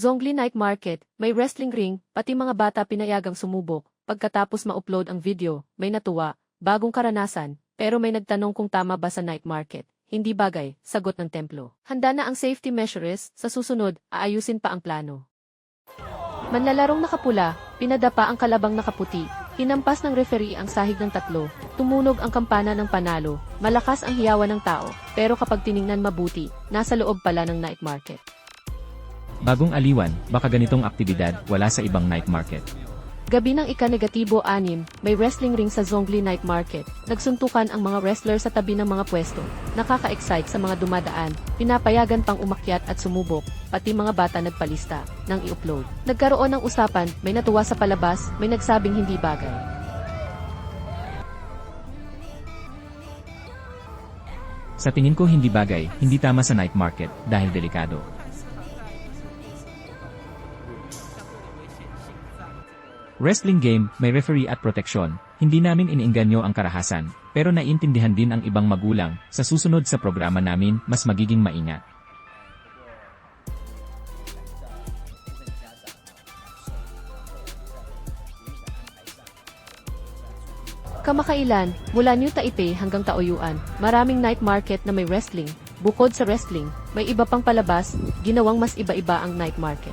Zongli Night Market, may wrestling ring, pati mga bata pinayagang sumubok. Pagkatapos ma-upload ang video, may natuwa, bagong karanasan, pero may nagtanong kung tama ba sa night market. Hindi bagay, sagot ng templo. Handa na ang safety measures, sa susunod, aayusin pa ang plano. Manlalarong nakapula, pinadapa ang kalabang nakaputi, hinampas ng referee ang sahig ng tatlo, tumunog ang kampana ng panalo, malakas ang hiyawan ng tao, pero kapag tiningnan mabuti, nasa loob pala ng night market. Bagong aliwan, baka ganitong aktibidad wala sa ibang night market. Gabi ng ika-negatibo anim, may wrestling ring sa Zongli Night Market. Nagsuntukan ang mga wrestler sa tabi ng mga pwesto. Nakaka-excite sa mga dumadaan, pinapayagan pang umakyat at sumubok, pati mga bata nagpalista, nang i-upload. Nagkaroon ng usapan, may natuwa sa palabas, may nagsabing hindi bagay. Sa tingin ko hindi bagay, hindi tama sa night market dahil delikado. Wrestling game, may referee at proteksyon. Hindi namin iniinganyo ang karahasan, pero naiintindihan din ang ibang magulang. Sa susunod sa programa namin, mas magiging maingat. Kamakailan, mula New Taipei hanggang Taoyuan, maraming night market na may wrestling. Bukod sa wrestling, may iba pang palabas, ginawang mas iba-iba ang night market.